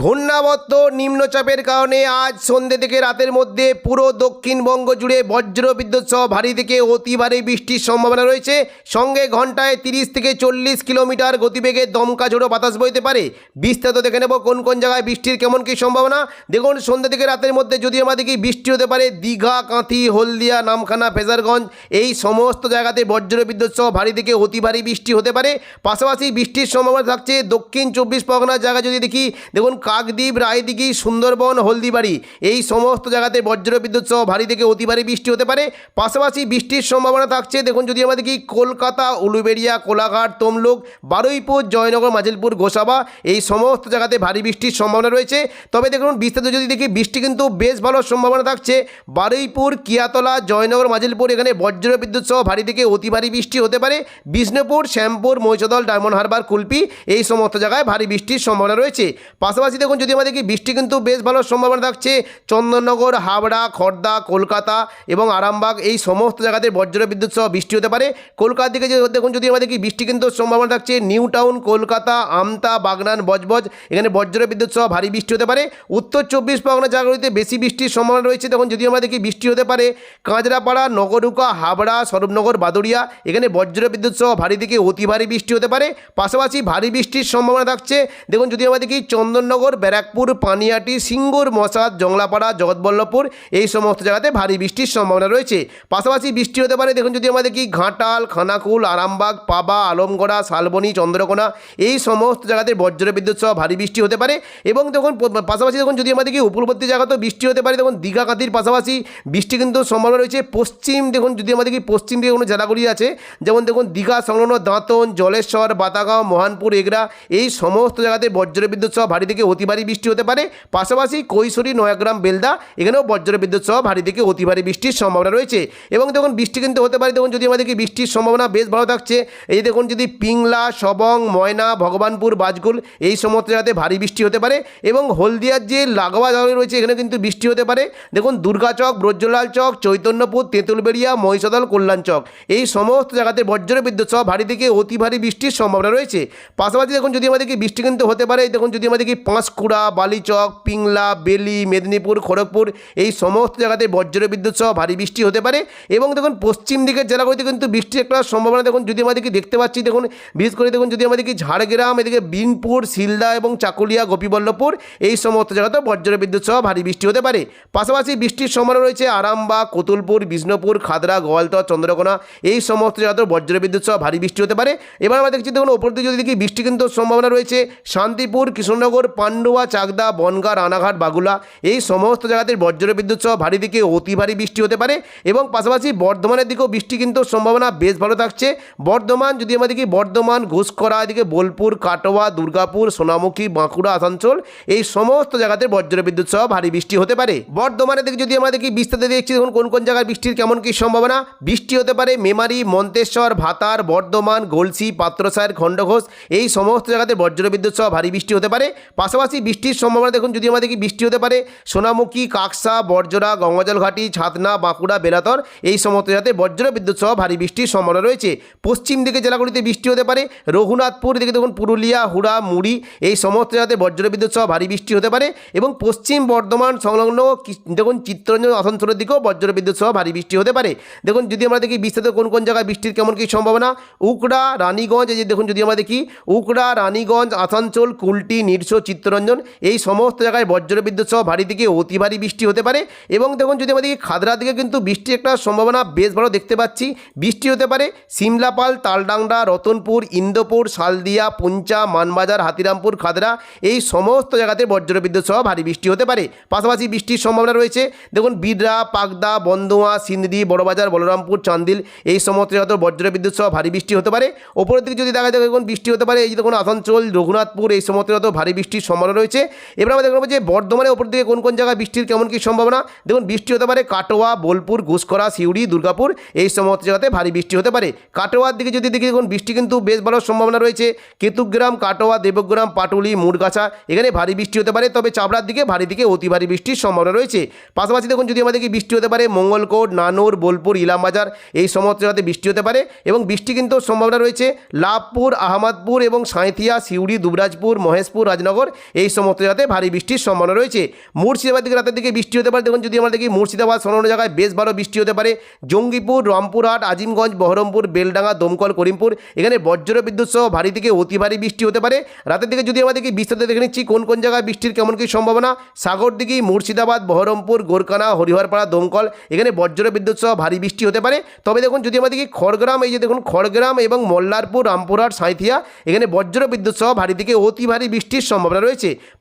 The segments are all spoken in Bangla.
ঘূর্ণাবর্ত নিম্নচাপের কারণে আজ সন্ধ্যে থেকে রাতের মধ্যে পুরো দক্ষিণবঙ্গ জুড়ে বজ্র বিদ্যুৎ সহ ভারী থেকে অতি ভারী বৃষ্টির সম্ভাবনা রয়েছে। সঙ্গে ঘন্টায় তিরিশ থেকে চল্লিশ কিলোমিটার গতিবেগে দমকা ঝোড়ো বাতাস বইতে পারে। বিস্তারিত দেখে নেব কোন কোন জায়গায় বৃষ্টির কেমন কী সম্ভাবনা। দেখুন, সন্ধ্যে থেকে রাতের মধ্যে যদি আমরা দেখি বৃষ্টি হতে পারে, দীঘা, কাঁথি, হলদিয়া, নামখানা, ফেজারগঞ্জ, এই সমস্ত জায়গাতে বজ্র বিদ্যুৎ সহ ভারী থেকে অতি ভারী বৃষ্টি হতে পারে। পাশাপাশি বৃষ্টির সম্ভাবনা থাকছে দক্ষিণ চব্বিশ পরগনার জায়গা যদি দেখি, দেখুন কাকদ্বীপ, রায়দিঘি, সুন্দরবন, হলদিবাড়ি এই সমস্ত জায়গাতে বজ্র বিদ্যুৎ সহ ভারী থেকে অতি ভারী বৃষ্টি হতে পারে। পাশাপাশি বৃষ্টির সম্ভাবনা থাকছে। দেখুন, যদি আমরা দেখি কলকাতা, উলুবেড়িয়া, কোলাঘাট, তমলুক, বারুইপুর, জয়নগর, মাজিলপুর, গোসাবা এই সমস্ত জায়গাতে ভারী বৃষ্টির সম্ভাবনা রয়েছে। তবে দেখুন, বিস্তারিত যদি দেখি, বৃষ্টি কিন্তু বেশ ভালো সম্ভাবনা থাকছে। বারুইপুর, কিয়াতলা, জয়নগর, মাজিলপুর এখানে বজ্র বিদ্যুৎ সহ ভারী থেকে অতি ভারী বৃষ্টি হতে পারে। বিষ্ণুপুর, শ্যামপুর, মহিষদল, ডায়মন্ড হারবার, কুলপি এই সমস্ত জায়গায় ভারী বৃষ্টির সম্ভাবনা রয়েছে। পাশাপাশি দেখুন, যদি আমরা দেখি বৃষ্টি কিন্তু বেশ ভালো সম্ভাবনা থাকছে চন্দননগর হাবড়া খড়দা কলকাতা এবং আরামবাগ, এই সমস্ত জায়গাতে বজ্র বিদ্যুৎ সহ বৃষ্টি হতে পারে। কলকাতার দিকে দেখুন, যদি আমরা দেখি বৃষ্টি কিন্তু সম্ভাবনা থাকছে নিউ টাউন কলকাতা, আমতা, বাগনান, বজবজ, এখানে বজ্র বিদ্যুৎ সহ ভারী বৃষ্টি হতে পারে। উত্তর চব্বিশ পরগনা জায়গাগুলিতে বেশি বৃষ্টির সম্ভাবনা রয়েছে। তখন যদি আমরা দেখি বৃষ্টি হতে পারে, কাঁচরাপাড়া, নগরুকা, হাবড়া, স্বরূপনগর, বাদুড়িয়া, এখানে বজ্র বিদ্যুৎ সহ ভারী থেকে অতি ভারী বৃষ্টি হতে পারে। পাশাপাশি ভারী বৃষ্টির সম্ভাবনা থাকছে। দেখুন, যদি আমরা দেখি চন্দননগর ব্যারাকপুর, পানিয়াটি, সিঙ্গুর, মশাদ, জংলাপাড়া, জগৎবল্লভপুর এই সমস্ত জায়গাতে ভারী বৃষ্টির সম্ভাবনা রয়েছে। পাশাপাশি বৃষ্টি হতে পারে, দেখুন যদি আমাদের কি ঘাটাল, খানাকুল, আরামবাগ, পাবা, আলমগড়া, শালবনি, চন্দ্রকোনা এই সমস্ত জায়গাতে বজ্র বিদ্যুৎ সহ ভারী বৃষ্টি হতে পারে এবং দেখুন পাশাপাশি দেখুন যদি আমাদের কি উপকূলবর্তী জায়গাতেও বৃষ্টি হতে পারে, দেখুন দীঘা কাতির পাশাপাশি বৃষ্টি কিন্তু সম্ভাবনা রয়েছে। পশ্চিম দেখুন যদি আমাদের কি পশ্চিম দিকে কোনো জেলাগুলি আছে, যেমন দেখুন দীঘা, সংলগ্ন দাঁতন, জলেশ্বর, বাতাগাঁও, মহানপুর, এগরা এই সমস্ত জায়গাতে বজ্র বিদ্যুৎ সহ ভারী থেকে অতি ভারী বৃষ্টি হতে পারে। পাশাপাশি কৈশোরী, নয়াগ্রাম, বেলদা, এখানেও বজ্র বিদ্যুৎ সহ ভারী থেকে অতি ভারী বৃষ্টির সম্ভাবনা রয়েছে। এবং দেখুন, বৃষ্টি কিন্তু হতে পারে। দেখুন, যদি দেখি বৃষ্টির সম্ভাবনা বেশ ভালো থাকছে, এই দেখুন, যদি পিংলা, সবং, ময়না, ভগবানপুর, বাজগুল, এই সমস্ত জায়গাতে ভারী বৃষ্টি হতে পারে। এবং হলদিয়ার যে লাগোয়া জায়গা রয়েছে এখানে কিন্তু বৃষ্টি হতে পারে। দেখুন দুর্গাচক ব্রজলাল চক, চৈতন্যপুর, তেঁতুলবেড়িয়া, মহিষদল, কল্যাণ চক, এই সমস্ত জায়গাতে বজ্র বিদ্যুৎ সহ ভারী থেকে অতি ভারী বৃষ্টির সম্ভাবনা রয়েছে। পাশাপাশি দেখুন, যদি আমাদেরকে বৃষ্টি কিন্তু হতে পারে, দেখুন, যদি দেখি পাঁশকুড়া বালিচক, পিংলা, বেলি, মেদিনীপুর, খড়গপুর এই সমস্ত জায়গাতে বজ্র বিদ্যুৎ সহ ভারী বৃষ্টি হতে পারে। এবং দেখুন, পশ্চিম দিকের জেলাগুলিতে কিন্তু বৃষ্টির একটা সম্ভাবনা দেখুন, যদি দেখি দেখতে পাচ্ছি, দেখুন, বিশেষ করে দেখুন, যদি দেখি ঝাড়গ্রাম, এদিকে বিনপুর, শিলদা এবং চাকুলিয়া, গোপীবল্লভপুর এই সমস্ত জায়গাতে বজ্র বিদ্যুৎ সহ ভারী বৃষ্টি হতে পারে। পাশাপাশি বৃষ্টির সম্ভাবনা রয়েছে আরামবাগ, কতুলপুর, বিষ্ণুপুর, খাদরা, গোয়ালতর, চন্দ্রকোনা এই সমস্ত জায়গাতে বজ্র বিদ্যুৎ সহ ভারী বৃষ্টি হতে পারে। এবার আমরা দেখছি, দেখুন, ওপর দিকে যদি দেখি, বৃষ্টি কিন্তু সম্ভাবনা রয়েছে শান্তিপুর কৃষ্ণনগর পান্ডুয়া, চাকদা, বনগা, রানাঘাট, বাগুলা এই সমস্ত জায়গাতে বজ্র বিদ্যুৎ সহ ভারী দিকে অতি ভারী বৃষ্টি হতে পারে এবং পাশাপাশি বর্ধমানের দিকেও বৃষ্টি কিন্তু সম্ভাবনা বেশ ভালো থাকছে। বর্ধমান, যদি দেখি বর্ধমান ঘুষকরা এদিকে বোলপুর, কাটোয়া, দুর্গাপুর, সোনামুখী, বাঁকুড়া, আসানসোল এই সমস্ত জায়গাতে বজ্র বিদ্যুৎ সহ ভারী বৃষ্টি হতে পারে। বর্ধমানের দিকে যদি দেখি বিস্তারিত দেখছি, দেখুন কোন কোন জায়গায় বৃষ্টির কেমন কী সম্ভাবনা। বৃষ্টি হতে পারে মেমারি, মন্তেশ্বর, ভাতার, বর্ধমান, গলসি পাত্রসায়ের খণ্ডঘোষ এই সমস্ত জায়গাতে বজ্র বিদ্যুৎ সহ ভারী বৃষ্টি হতে পারে। পাশাপাশি বৃষ্টির সম্ভাবনা দেখুন যদি আমাদের দেখি বৃষ্টি হতে পারে, সোনামুখী, কাকসা বর্জরা গঙ্গাজল ঘাটি, ছাতনা, বাঁকুড়া, বেলাতর, এই সমস্ত জায়গাতে বজ্র বিদ্যুৎ সহ ভারী বৃষ্টির সম্ভাবনা রয়েছে। পশ্চিম দিকে জেলাগুলিতে বৃষ্টি হতে পারে, রঘুনাথপুর দিকে দেখুন, পুরুলিয়া, হুড়া, মুড়ি, এই সমস্ত জায়গাতে বজ্র বিদ্যুৎ সহ ভারী বৃষ্টি হতে পারে এবং পশ্চিম বর্ধমান সংলগ্ন কি- দেখুন, চিত্তরঞ্জন, আসানসোলের দিকেও বজ্র বিদ্যুৎ সহ ভারী বৃষ্টি হতে পারে। দেখুন যদি আমরা দেখি বিস্তারিত কোন কোন জায়গায় বৃষ্টির কেমন কী সম্ভাবনা, উকড়া, রানীগঞ্জ, এই যে দেখুন যদি আমরা দেখি উকড়া, রানীগঞ্জ, আসানসোল, কুলটি, নিরসো, চিত্ত চিত্তরঞ্জন, এই সমস্ত জায়গায় বজ্রবিদ্যুৎ সহ ভারী দিকে অতি ভারী বৃষ্টি হতে পারে এবং দেখুন যদি আমাদের খাদরা দিকে কিন্তু বৃষ্টির একটা সম্ভাবনা বেশ ভালো দেখতে পাচ্ছি। বৃষ্টি হতে পারে সিমলাপাল, তালডাংরা, রতনপুর, ইন্দোপুর, শালদিয়া, পুঞ্চা, মানবাজার, হাতিরামপুর, খাদরা, এই সমস্ত জায়গাতে বজ্রবিদ্যুৎ সহ ভারী বৃষ্টি হতে পারে। পাশাপাশি বৃষ্টির সম্ভাবনা রয়েছে। দেখুন বিড়রা পাকদা বন্দোয়া, সিন্দি, বড়বাজার, বলরামপুর, চান্দিল, এই সমস্ত জায়গাতে বজ্রবিদ্যুৎ সহ ভারী বৃষ্টি হতে পারে। ওপরের দিকে যদি দেখা যায়, দেখুন বৃষ্টি হতে পারে, এই যে দেখুন আসানসোল, রঘুনাথপুর, এই সমস্ত জায়গাতেও ভারী বৃষ্টির সম্ভাবনা রয়েছে। এবার আমরা দেখব যে বর্ধমানের ওপর দিকে কোন কোন জায়গায় বৃষ্টির কেমন কী সম্ভাবনা। দেখুন, বৃষ্টি হতে পারে কাটোয়া, বোলপুর ঘুষকরা সিউড়ি, দুর্গাপুর, এই সমস্ত জায়গাতে ভারী বৃষ্টি হতে পারে। কাটোয়ার দিকে যদি দেখি, দেখুন, বৃষ্টি কিন্তু বেশ ভালো সম্ভাবনা রয়েছে। কেতুগ্রাম, কাটোয়া, দেবগ্রাম, পাটুলি মুরগাছা এখানে ভারী বৃষ্টি হতে পারে, তবে চাবড়ার দিকে ভারী দিকে অতি ভারী বৃষ্টির সম্ভাবনা রয়েছে। পাশাপাশি দেখুন, যদি আমাদেরকে বৃষ্টি হতে পারে মঙ্গলকোট, নানুর, বোলপুর, ইলামবাজার, এই সমস্ত জায়গাতে বৃষ্টি হতে পারে এবং বৃষ্টি কিন্তু সম্ভাবনা রয়েছে। লাভপুর, আহমদপুর এবং সাঁইথিয়া, সিউড়ি, দুবরাজপুর, মহেশপুর, রাজনগর এই সমস্ত জায়গাতে ভারী বৃষ্টির সম্ভাবনা রয়েছে। মুর্শিদাবাদ দিকে রাতের দিকে বৃষ্টি হতে পারে। দেখুন, যদি আমরা দেখি মুর্শিদাবাদ সংলগ্ন জায়গায় বেশ ভালো বৃষ্টি হতে পারে। জঙ্গিপুর, রামপুরহাট, আজিমগঞ্জ, বহরমপুর, বেলডাঙ্গা, দমকল, করিমপুর, এখানে বজ্র বিদ্যুৎ সহ ভারী থেকে অতি ভারী বৃষ্টি হতে পারে। রাতের দিকে যদি আমরা দেখি বিস্তারিত দেখে নিচ্ছি, কোন কোন জায়গায় বৃষ্টির কেমন কী সম্ভাবনা? সাগর দিঘি মুর্শিদাবাদ, বহরমপুর গোরকানা হরিহরপাড়া, দমকল, এখানে বজ্র বিদ্যুৎ সহ ভারী বৃষ্টি হতে পারে। তবে দেখুন, যদি আমরা দেখি খড়গ্রাম, এই যে দেখুন, খড়গ্রাম এবং মল্লারপুর, রামপুরহাট, সাঁইথিয়া, এখানে বজ্র বিদ্যুৎ সহ ভারী থেকে অতি ভারী বৃষ্টির সম্ভাবনা রয়েছে।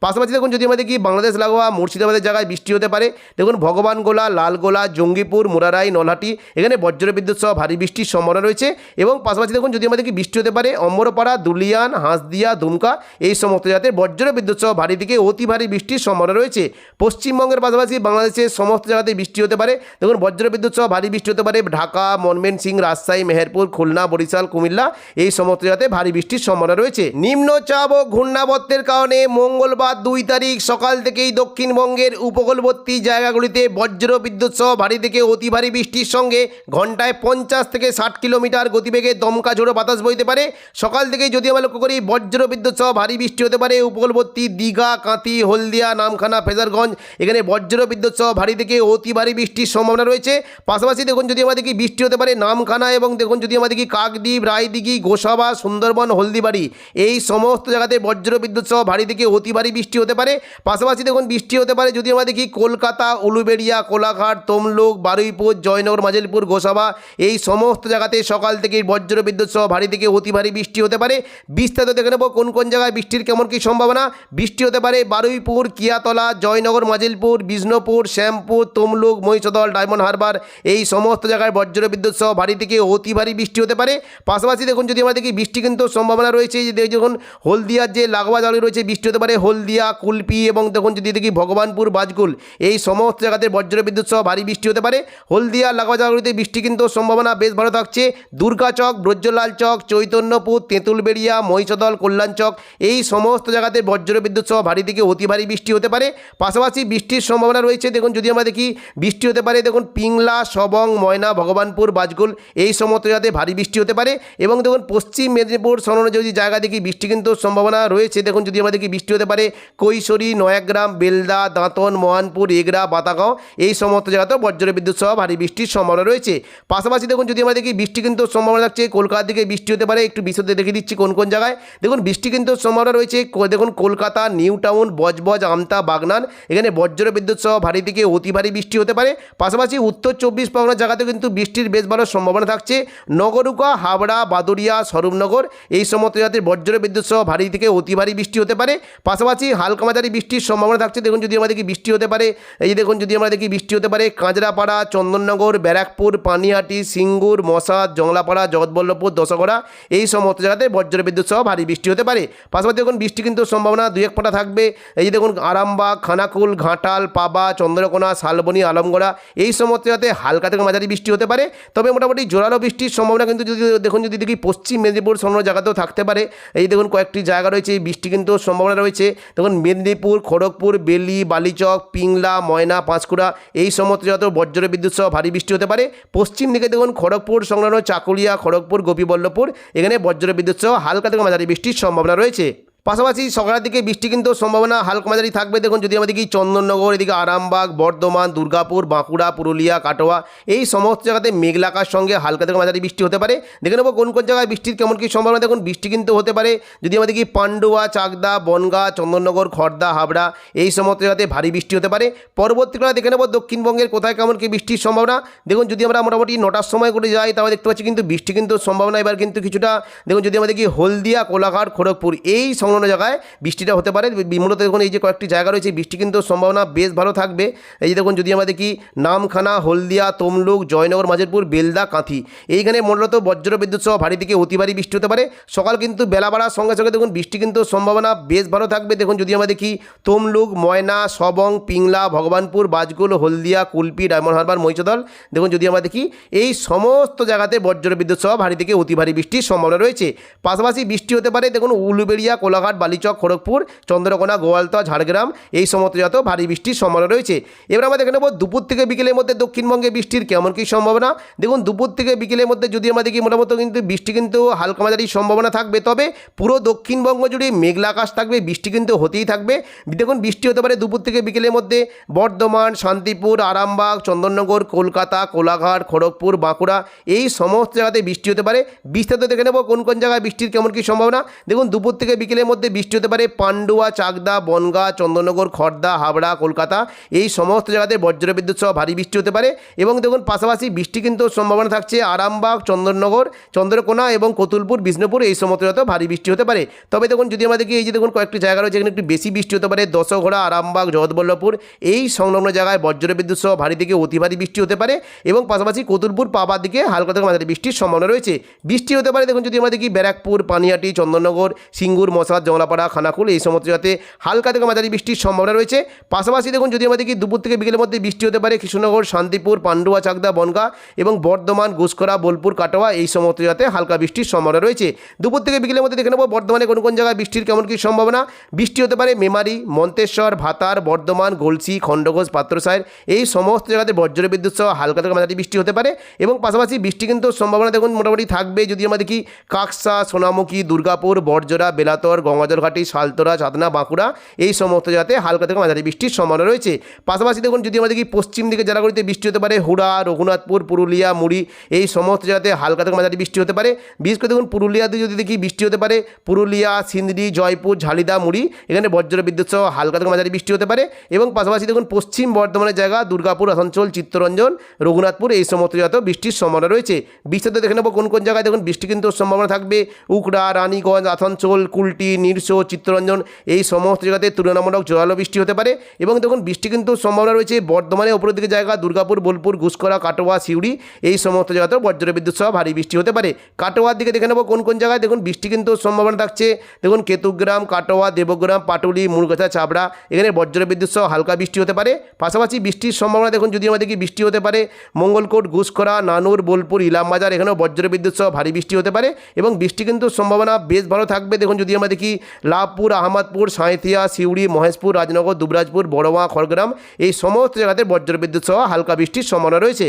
পাশাপাশি দেখুন যদি আমাদের দেখি বাংলাদেশ লাগোয়া মুর্শিদাবাদের জায়গায় বৃষ্টি হতে পারে, দেখুন ভগবানগোলা লালগোলা জঙ্গিপুর, মুরারাই, নলহাটি, এখানে বজ্র বিদ্যুৎ সহ ভারী বৃষ্টির সম্ভাবনা রয়েছে এবং পাশাপাশি দেখুন যদি আমাদের কি বৃষ্টি হতে পারে, অম্বরপাড়া, দুলিয়ান, হাঁসদিয়া, দুমকা, এই সমস্ত জায়গাতে বজ্র বিদ্যুৎ সহ ভারী থেকে অতি ভারী বৃষ্টির সম্ভাবনা রয়েছে। পশ্চিমবঙ্গের পাশাপাশি বাংলাদেশের সমস্ত জায়গাতে বৃষ্টি হতে পারে, দেখুন বজ্র বিদ্যুৎ সহ ভারী বৃষ্টি হতে পারে, ঢাকা মনমেন সিং রাজশাহী, মেহেরপুর, খুলনা, বরিশাল, কুমিল্লা, এই সমস্ত জায়গাতে ভারী বৃষ্টির সম্ভাবনা রয়েছে। নিম্নচাপ ও ঘূর্ণাবর্তের কারণে মঙ্গলবার দুই তারিখ সকাল থেকেই দক্ষিণবঙ্গের উপকূলবর্তী জায়গাগুলিতে বজ্র বিদ্যুৎ সহ ভারী থেকে অতি ভারী বৃষ্টির সঙ্গে ঘন্টায় পঞ্চাশ থেকে ষাট কিলোমিটার গতিবেগে দমকা ঝোড়ো বাতাস বইতে পারে। সকাল থেকেই যদি আমরা লক্ষ্য করি বজ্র বিদ্যুৎ সহ ভারী বৃষ্টি হতে পারে উপকূলবর্তী দীঘা, কাঁথি, হলদিয়া, নামখানা, ফেজারগঞ্জ। এখানে বজ্র বিদ্যুৎ সহ ভারী থেকে অতি ভারী বৃষ্টির সম্ভাবনা রয়েছে। পাশাপাশি দেখুন, যদি আমাদের কি বৃষ্টি হতে পারে নামখানা এবং দেখুন, যদি আমাদের কি কাকদ্বীপ, রায়দিঘি, গোসাবা, সুন্দরবন, হলদিবাড়ি, এই সমস্ত জায়গাতে বজ্র বিদ্যুৎ সহ ভারী থেকে অতি ভারী বৃষ্টি হতে পারে। পাশাপাশি দেখুন, বৃষ্টি হতে পারে যদি আমরা দেখি কলকাতা, উলুবেড়িয়া, কোলাঘাট, তমলুক, বারুইপুর, জয়নগর মাজিলপুর গোসাবা, এই সমস্ত জায়গাতে সকাল থেকে বজ্র বিদ্যুৎ সহ ভারী থেকে অতি ভারী বৃষ্টি হতে পারে। বিস্তারিত দেখে নেব কোন কোন জায়গায় বৃষ্টির কেমন কী সম্ভাবনা। বৃষ্টি হতে পারে বারুইপুর, কিয়াতলা, জয়নগর মাজিলপুর বিষ্ণুপুর, শ্যামপুর, তমলুক, মহিষদল, ডায়মন্ড হারবার, এই সমস্ত জায়গায় বজ্র বিদ্যুৎ সহ ভারী থেকে অতি ভারী বৃষ্টি হতে পারে। পাশাপাশি দেখুন, যদি আমরা দেখি বৃষ্টি কিন্তু সম্ভাবনা রয়েছে যে যখন হলদিয়ার যে লাগোয়া জায়গা রয়েছে, বৃষ্টি হতে পারে হলদিয়া, কুলপি এবং দেখুন যদি দেখি ভগবানপুর, বাজকুল, এই সমস্ত জায়গাতে বজ্র বিদ্যুৎ সহ ভারী বৃষ্টি হতে পারে। হলদিয়া লাগোয়া বৃষ্টি কিন্তু সম্ভাবনা বেশ ভালো থাকছে। দুর্গাচক ব্রজলাল চক, চৈতন্যপুর, তেঁতুলবেড়িয়া, মহিষদল, কল্যাণ চক, এই সমস্ত জায়গাতে বজ্র বিদ্যুৎ সহ ভারী থেকে অতি ভারী বৃষ্টি হতে পারে। পাশাপাশি বৃষ্টির সম্ভাবনা রয়েছে, দেখুন যদি আমরা দেখি বৃষ্টি হতে পারে, দেখুন পিংলা, সবং, ময়না, ভগবানপুর বাজগুল এই সমস্ত জায়গাতে ভারী বৃষ্টি হতে পারে। এবং দেখুন পশ্চিম মেদিনীপুর সংলগ্ন যদি জায়গা দেখি বৃষ্টি কিন্তু সম্ভাবনা রয়েছে। দেখুন যদি আমরা দেখি বৃষ্টি হতে পারে। কৈশোরী, নয়াগ্রাম, বেলদা, দাঁতন, মহানপুর এগরা বাতাগাঁও, এই সমস্ত জায়গাতেও বজ্র বিদ্যুৎ সহ ভারী বৃষ্টির সম্ভাবনা রয়েছে। পাশাপাশি দেখুন, যদি আমরা দেখি, বৃষ্টি কিন্তু সম্ভাবনা থাকছে। কলকাতার দিকে বৃষ্টি হতে পারে। একটু বিশদে দেখে দিচ্ছি কোন কোন জায়গায়। দেখুন, বৃষ্টি কিন্তু সম্ভাবনা রয়েছে। দেখুন, কলকাতা নিউ টাউন বজবজ, আমতা, বাগনান, এখানে বজ্র বিদ্যুৎ সহ ভারী থেকে অতি ভারী বৃষ্টি হতে পারে। পাশাপাশি উত্তর চব্বিশ পরগনার জায়গাতেও কিন্তু বৃষ্টির বেশ ভালো সম্ভাবনা থাকছে। নগরুকা, হাবড়া বাদুরিয়া স্বরূপনগর, এই সমস্ত জায়গাতে বজ্র বিদ্যুৎ সহ ভারী থেকে অতি ভারী বৃষ্টি হতে পারে। পাশাপাশি হালকা মাঝারি বৃষ্টির সম্ভাবনা থাকছে। দেখুন, যদি আমরা দেখি বৃষ্টি হতে পারে, এই যে দেখুন, যদি আমরা দেখি বৃষ্টি হতে পারে, কাঁচরাপাড়া, চন্দননগর, ব্যারাকপুর পানিহাটি সিঙ্গুর মশাদ জংলাপাড়া, জগৎবল্লভপুর, দশগড়া, এই সমস্ত জায়গাতে বজ্র বিদ্যুৎ সহ ভারী বৃষ্টি হতে পারে। পাশাপাশি দেখুন, বৃষ্টি কিন্তু সম্ভাবনা দুই এক ফোঁটা থাকবে। এই যে দেখুন, আরামবাগ, খানাকুল, ঘাটাল, পাবা, চন্দ্রকোনা, শালবনী, আলমগড়া, এই সমস্ত জায়গাতে হালকা থেকে মাঝারি বৃষ্টি হতে পারে। তবে মোটামুটি জোরালো বৃষ্টির সম্ভাবনা কিন্তু যদি দেখুন, যদি দেখি পশ্চিম মেদিনীপুর সংলগ্ন জায়গাতেও থাকতে পারে। এই দেখুন, কয়েকটি জায়গা রয়েছে, এই বৃষ্টি কিন্তু সম্ভাবনা রয়েছে। তখন মেদিনীপুর, খড়গপুর, বেলি, বালিচক, পিংলা, ময়না, পাঁশকুড়া এই সমস্ত যত বজ্র বিদ্যুৎ সহ ভারী বৃষ্টি হতে পারে। পশ্চিম দিকে দেখুন, খড়গপুর সংলগ্ন চাকুলিয়া, খড়গপুর, গোপীবল্লভপুর, এখানে বজ্র বিদ্যুৎ সহ হালকা থেকে মাঝারি বৃষ্টির সম্ভাবনা রয়েছে। পাশাপাশি সকালের দিকে বৃষ্টি কিন্তু সম্ভাবনা হালকা মাঝারি থাকবে। দেখুন, যদি আমাদের কি চন্দননগর, এদিকে আরামবাগ, বর্ধমান, দুর্গাপুর, বাঁকুড়া, পুরুলিয়া, কাটোয়া, এই সমস্ত জায়গাতে মেঘলাকার সঙ্গে হালকা থেকে মাঝারি বৃষ্টি হতে পারে। দেখে নেব কোন কোন জায়গায় বৃষ্টির কেমন কী সম্ভাবনা। দেখুন, বৃষ্টি কিন্তু হতে পারে। যদি আমাদের কি পান্ডুয়া, চাকদা, বনগা, চন্দননগর খড়দা হাবড়া, এই সমস্ত জায়গাতে ভারী বৃষ্টি হতে পারে। পরবর্তীকালে দেখে নেব দক্ষিণবঙ্গের কোথায় কেমন কি বৃষ্টির সম্ভাবনা। দেখুন, যদি আমরা মোটামুটি নটার সময় করে যাই, তাহলে দেখতে পাচ্ছি কিন্তু বৃষ্টি কিন্তু সম্ভাবনা এবার কিন্তু কিছুটা। দেখুন, যদি আমাদের কি হলদিয়া, কোলাঘাট, খড়গপুর, এই সংলগ্ন জায়গায় বৃষ্টিটা হতে পারে। মূলত দেখুন এই যে কয়েকটি জায়গা রয়েছে বৃষ্টি কিন্তু সম্ভাবনা বেশ ভালো থাকবে। এই যে দেখুন, যদি আমাদের কি নামখানা, হলদিয়া, তমলুক, জয়নগর মাঝেরপুর বেলদা, কাঁথি, এইখানে মূলত বজ্র বিদ্যুৎ সহ ভারী থেকে অতি ভারী বৃষ্টি হতে পারে। সকাল কিন্তু বেলা বাড়ার সঙ্গে সঙ্গে দেখুন বৃষ্টি কিন্তু সম্ভাবনা বেশ ভালো থাকবে। দেখুন, যদি আমরা দেখি তমলুক, ময়না, সবং, পিংলা, ভগবানপুর, বাজগুল, হলদিয়া, কুলপি, ডায়মন্ড হারবার, মহিষদল, দেখুন যদি আমরা দেখি এই সমস্ত জায়গাতে বজ্র বিদ্যুৎ সহ ভারী থেকে অতি ভারী বৃষ্টির সম্ভাবনা রয়েছে। পাশাপাশি বৃষ্টি হতে পারে, দেখুন উলুবেড়িয়া কোলাঘাট বালিচক, খড়গপুর, চন্দ্রকোনা, গোয়ালতা, ঝাড়গ্রাম এই সমস্ত জাত ভারী বৃষ্টির সম্ভাবনা রয়েছে। এবার আমরা দেখে নেব দুপুর থেকে বিকেলের মধ্যে দক্ষিণবঙ্গে বৃষ্টির কেমন কী সম্ভাবনা। দেখুন, দুপুর থেকে বিকেলের মধ্যে যদি আমরা দেখি মোটামুটি কিন্তু বৃষ্টি কিন্তু হালকা মাঝারি সম্ভাবনা থাকবে। তবে পুরো দক্ষিণবঙ্গ জুড়ে মেঘলা আকাশ থাকবে, বৃষ্টি কিন্তু হতেই থাকবে। দেখুন, বৃষ্টি হতে পারে দুপুর থেকে বিকেলের মধ্যে বর্ধমান, শান্তিপুর, আরামবাগ, চন্দননগর, কলকাতা, কোলাঘাট, খড়গপুর, বাঁকুড়া এই সমস্ত জায়গাতে বৃষ্টি হতে পারে। বিস্তারিত দেখে নেব কোন কোন জায়গায় বৃষ্টির কেমন কী সম্ভাবনা। দেখুন, দুপুর থেকে বিকেলের মধ্যে বৃষ্টি হতে পারে। পান্ডুয়া, চাকদা, বনগা চন্দননগর খড়দা হাবড়া, কলকাতা এই সমস্ত জায়গাতে বজ্রবিদ্যুৎ সহ ভারী বৃষ্টি হতে পারে এবং দেখুন পাশাপাশি বৃষ্টি কিন্তু সম্ভাবনা থাকছে। আরামবাগ চন্দননগর চন্দ্রকোনা এবং কতুলপুর, বিষ্ণুপুর এই সমস্ত জায়গাতেও ভারী বৃষ্টি হতে পারে। তবে দেখুন যদি আমাদেরকে এই যে দেখুন কয়েকটি জায়গা রয়েছে এখানে একটু বেশি বৃষ্টি হতে পারে। দশঘোড়া, আরামবাগ, জগৎবল্লভপুর এই সংলগ্ন জায়গায় বজ্রবিদ্যুৎ সহ ভারী থেকে অতি ভারী বৃষ্টি হতে পারে এবং পাশাপাশি কতুলপুর পাবার দিকে হালকা থেকে মাঝারি বৃষ্টির সম্ভাবনা রয়েছে। বৃষ্টি হতে পারে দেখুন যদি আমরা দেখি ব্যারাকপুর, পানিহাটি চন্দননগর সিঙ্গুর মশাদ জংলাপাড়া খানাকুল, এই সমস্ত জায়গাতে হালকা থেকে মাঝারি বৃষ্টির সম্ভাবনা রয়েছে। পাশাপাশি দেখুন, যদি আমরা দেখি দুপুর থেকে বিকেলের মধ্যে বৃষ্টি হতে পারে, কৃষ্ণনগর, শান্তিপুর, পান্ডুয়া, চাকদা, বনগা এবং বর্ধমান গুসকরা বোলপুর, কাটোয়া, এই সমস্ত জায়গাতে হালকা বৃষ্টির সম্ভাবনা রয়েছে। দুপুর থেকে বিকেলের মধ্যে দেখে নেব, বর্ধমানে কোন কোন জায়গায় বৃষ্টির কেমন কী সম্ভাবনা। বৃষ্টি হতে পারে মেমারি, মন্তেশ্বর, ভাতার, বর্ধমান গলসি খণ্ডঘোষ পাত্রসায়ের এই সমস্ত জায়গাতে বজ্র বিদ্যুৎ সহ হালকা থেকে মাঝারি বৃষ্টি হতে পারে এবং পাশাপাশি বৃষ্টি কিন্তু সম্ভাবনা দেখুন মোটামুটি থাকবে। যদি আমাদের কি কাকসা, সোনামুখী, দুর্গাপুর বর্জরা বেলাতর গঙ্গাজলঘাটি সালতোরা চাতনা বাঁকুড়া এই সমস্ত জায়গাতে হালকা থেকে মাঝারি বৃষ্টির সম্ভাবনা রয়েছে। পাশাপাশি দেখুন, যদি আমরা দেখি পশ্চিম দিকে জেলাগুলিতে বৃষ্টি হতে পারে, হুড়া, রঘুনাথপুর, পুরুলিয়া, মুড়ি এই সমস্ত জায়গাতে হালকা থেকে মাঝারি বৃষ্টি হতে পারে। বিশেষ করে দেখুন, পুরুলিয়াতে যদি দেখি বৃষ্টি হতে পারে, পুরুলিয়া, সিন্দি, জয়পুর, ঝালিদা, মুড়ি এখানে বজ্র বিদ্যুৎ সহ হালকা থেকে মাঝারি বৃষ্টি হতে পারে। এবং পাশাপাশি দেখুন, পশ্চিম বর্ধমানের জায়গা, দুর্গাপুর, আসানসোল, চিত্তরঞ্জন, রঘুনাথপুর এই সমস্ত জায়গাতেও বৃষ্টির সম্ভাবনা রয়েছে। বিস্তারিত দেখে নেব কোন কোন জায়গায় দেখুন, বৃষ্টি কিন্তু সম্ভাবনা থাকবে। উকড়া, রানীগঞ্জ, আসানসোল কুলটি নিরসো চিত্তরঞ্জন এই সমস্ত জায়গাতে তুলনামূলক জোরালো বৃষ্টি হতে পারে এবং দেখুন, বৃষ্টি কিন্তু সম্ভাবনা রয়েছে বর্ধমানের ওপরের দিকে জায়গা, দুর্গাপুর, বোলপুর ঘুসকরা কাটোয়া, সিউড়ি, এই সমস্ত জায়গাতেও বজ্র বিদ্যুৎ সহ ভারী বৃষ্টি হতে পারে। কাটোয়ার দিকে দেখে নেব কোন কোন জায়গায়, দেখুন, বৃষ্টি কিন্তু সম্ভাবনা থাকছে। দেখুন, কেতুগ্রাম, কাটোয়া, দেবগ্রাম, পাটুলি মুরগাছা চাবড়া, এখানে বজ্র বিদ্যুৎ সহ হালকা বৃষ্টি হতে পারে। পাশাপাশি বৃষ্টির সম্ভাবনা দেখুন, যদি আমাদের কি বৃষ্টি হতে পারে, মঙ্গলকোট ঘুসকরা নানুর, বোলপুর, ইলামবাজার, এখানেও বজ্র বিদ্যুৎ সহ ভারী বৃষ্টি হতে পারে এবং বৃষ্টি কিন্তু সম্ভাবনা বেশ ভালো থাকবে। দেখুন, যদি আমরা দেখি লাভপুর, আহমদপুর, সাঁইথিয়া, সিউড়ি, মহেশপুর, রাজনগর, দুবরাজপুর, বড়োয়া, খড়গ্রাম এই সমস্ত জায়গাতে বজ্রবিদ্যুৎ সহ হালকা বৃষ্টির সম্ভাবনা রয়েছে।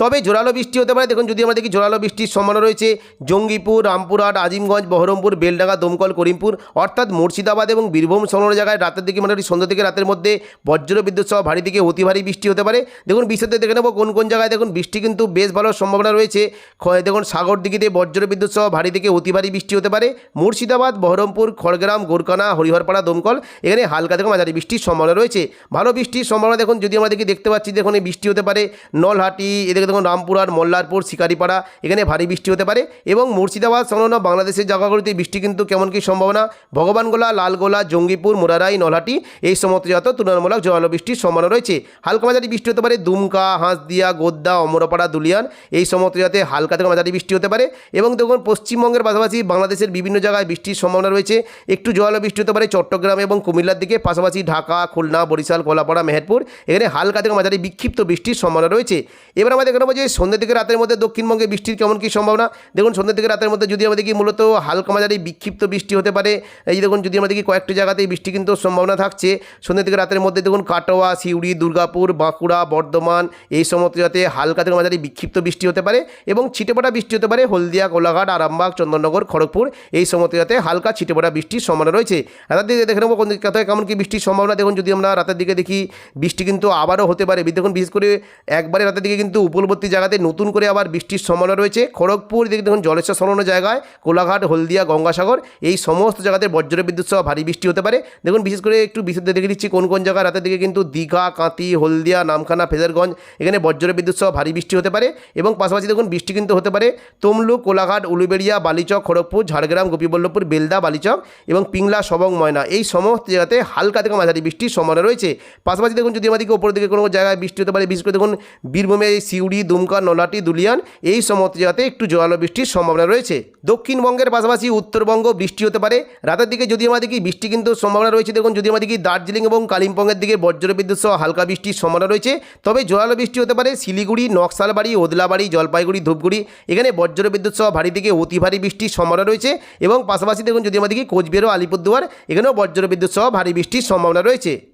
তবে জোরালো বৃষ্টি হতে পারে। দেখুন, যদি আমরা দেখি জোরালো বৃষ্টির সম্ভাবনা রয়েছে, জঙ্গিপুর, রামপুরহাট, আজিমগঞ্জ, বহরমপুর, বেলডাঙ্গা, দমকল, করিমপুর, অর্থাৎ মুর্শিদাবাদ এবং বীরভূম সংলগ্ন জায়গায় রাতের দিকে মোটামুটি সন্ধ্যা থেকে রাতের মধ্যে বজ্র বিদ্যুৎ সহ ভারী থেকে অতি ভারী বৃষ্টি হতে পারে। দেখুন, বিস্তারিত দেখে নেব কোন কোন জায়গায়। দেখুন, বৃষ্টি কিন্তু বেশ ভালো সম্ভাবনা রয়েছে। দেখুন, সাগর দিঘিতে বজ্র বিদ্যুৎ সহ ভারী থেকে অতি ভারী বৃষ্টি হতে পারে। মুর্শিদাবাদ, বহরমপুর, খড়গ্রাম গোরকানা হরিহরপাড়া, দমকল, এখানে হালকা থেকে মাঝারি বৃষ্টির সম্ভাবনা রয়েছে। ভালো বৃষ্টির সম্ভাবনা দেখুন, যদি আমরা দেখি দেখতে পাচ্ছি, দেখুন বৃষ্টি হতে পারে। নলহাটি এদিকে দেখুন রামপুরহাট মোল্লারপুর, শিকারিপাড়া, এখানে ভারী বৃষ্টি হতে পারে এবং মুর্শিদাবাদ সংলগ্ন বাংলাদেশের জায়গাগুলিতে বৃষ্টি কিন্তু কেমন কী সম্ভাবনা? ভগবানগোলা, লালগোলা, জঙ্গিপুর, মোরারাই, নলহাটি, এই সমস্ত জাত তুলনামূলক জল বৃষ্টির সম্ভাবনা রয়েছে। হালকা মাঝারি বৃষ্টি হতে পারে দুমকা, হাঁসদিয়া, গোদ্দা, অমরপাড়া, দুলিয়ান, এই সমস্ত জাতে হালকা থেকে মাঝারি বৃষ্টি হতে পারে এবং দেখুন পশ্চিমবঙ্গের পাশাপাশি বাংলাদেশের বিভিন্ন জায়গায় বৃষ্টির সম্ভাবনা রয়েছে। একটু জল বৃষ্টি হতে পারে চট্টগ্রাম এবং কুমিল্লার দিকে, পাশাপাশি ঢাকা, খুলনা, বরিশাল কলাপাড়া মেহেরপুর, এখানে হালকা থেকে মাঝারি বিক্ষিপ্ত বৃষ্টির সম্ভাবনা রয়েছে। এবার আমাদের দেখে নেব যে সন্ধ্যে থেকে রাতের মধ্যে দক্ষিণবঙ্গে বৃষ্টির কেমন কী সম্ভাবনা? দেখুন, সন্ধ্যে থেকে রাতের মধ্যে যদি আমরা দেখি মূলত হালকা মাঝারি বিক্ষিপ্ত বৃষ্টি হতে পারে, এই দেখুন, যদি আমরা দেখি কয়েকটি জায়গাতেই বৃষ্টি কিন্তু সম্ভাবনা থাকছে, সন্ধ্যে থেকে রাতের মধ্যে দেখুন, কাটোয়া, সিউড়ি, দুর্গাপুর, বাঁকুড়া, বর্ধমান, এই সমস্ত জায়গাতে হালকা থেকে মাঝারি বিক্ষিপ্ত বৃষ্টি হতে পারে এবং ছিটেপোটা বৃষ্টি হতে পারে হলদিয়া, কোলাঘাট, আরামবাগ, চন্দননগর, খড়গপুর, এই সমস্ত জায়গাতে হালকা ছিটেপোটা বৃষ্টির সম্ভাবনা রয়েছে। রাতের দিকে দেখে নেব কোন দিকে কোথায় কেমন কি বৃষ্টির সম্ভাবনা। দেখুন, যদি আমরা রাতের দিকে দেখি, বৃষ্টি কিন্তু আবারও হতে পারে। দেখুন, বিশেষ করে একবারে রাতের দিকে কিন্তু উপকূলবর্তী জায়গাতে নতুন করে আবার বৃষ্টির সম্ভাবনা রয়েছে। খড়গপুর দিকে দেখুন, জলেশ্বর সংলগ্ন জায়গায়, কোলাঘাট, হলদিয়া, গঙ্গাসাগর, এই সমস্ত জায়গাতে বজ্র বিদ্যুৎ সহ ভারী বৃষ্টি হতে পারে। দেখুন, বিশেষ করে একটু বিশুদ্ধ দেখে দিচ্ছি কোন কোন জায়গায় রাতের দিকে কিন্তু দীঘা কাঁতি হলদিয়া, নামখানা, ফেজারগঞ্জ, এখানে বজ্র বিদ্যুৎ সহ ভারী বৃষ্টি হতে পারে এবং পাশাপাশি দেখুন, বৃষ্টি কিন্তু হতে পারে। তমলুক, কোলাঘাট, উলুবেড়িয়া, বালিচক, খড়গপুর, ঝাড়গ্রাম, গোপীবল্লভপুর, বেলদা, বালিচক এবং পিংলা, সবং, ময়না, এই সমস্ত জায়গাতে হালকা থেকে মাঝারি বৃষ্টির সম্ভাবনা রয়েছে। পাশাপাশি দেখুন যদি আমাদেরকে ওপর দিকে কোনো জায়গায় বৃষ্টি হতে পারে, বিশেষ করে দেখুন, বীরভূমে সিউড়ি দুমকা, নলাটি, দুলিয়ান এই সমস্ত জায়গাতে একটু জোরালো বৃষ্টির সম্ভাবনা রয়েছে। দক্ষিণবঙ্গের পাশাপাশি উত্তরবঙ্গ বৃষ্টি হতে পারে। রাতের দিকে যদি আমরা দেখি বৃষ্টি কিন্তু সম্ভাবনা রয়েছে, দেখুন যদি আমাদের দেখি দার্জিলিং এবং কালিম্পংয়ের দিকে বজ্রবিদ্যুৎ সহ হালকা বৃষ্টির সম্ভাবনা রয়েছে, তবে জোরালো বৃষ্টি হতে পারে শিলিগুড়ি, নকশালবাড়ি, ওদলাবাড়ি, জলপাইগুড়ি, ধূপগুড়ি। এখানে বজ্রবিদ্যুৎ সহ ভারী থেকে অতি ভারী বৃষ্টির সম্ভাবনা রয়েছে এবং পাশাপাশি দেখুন যদি আমাদের দেখি কোচবিহার আলিপুরদুয়ার, এখানেও বজ্রবিদ্যুৎ সহ ভারী বৃষ্টির সম্ভাবনা রয়েছে।